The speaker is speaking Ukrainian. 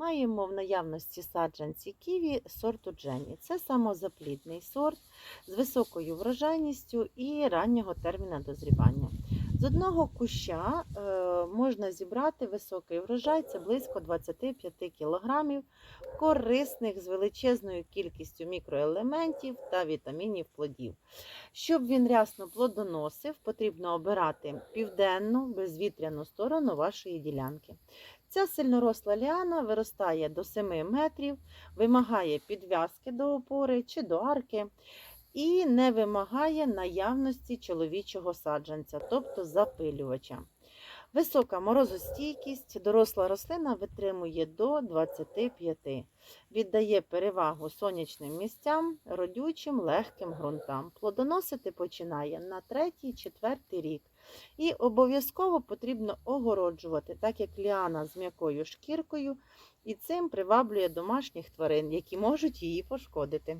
Маємо в наявності саджанці ківі сорту Джені. Це самозаплідний сорт з високою врожайністю і раннього терміну дозрівання. З одного куща е, можна зібрати високий врожай, це близько 25 кг, корисних з величезною кількістю мікроелементів та вітамінів плодів. Щоб він рясно плодоносив, потрібно обирати південну безвітряну сторону вашої ділянки. Ця сильноросла ліана виростає до 7 метрів, вимагає підв'язки до опори чи до арки і не вимагає наявності чоловічого саджанця, тобто запилювача. Висока морозостійкість, доросла рослина витримує до 25, віддає перевагу сонячним місцям, родючим, легким ґрунтам. Плодоносити починає на 3-4 рік. І обов'язково потрібно огороджувати, так як ліана з м'якою шкіркою, і цим приваблює домашніх тварин, які можуть її пошкодити.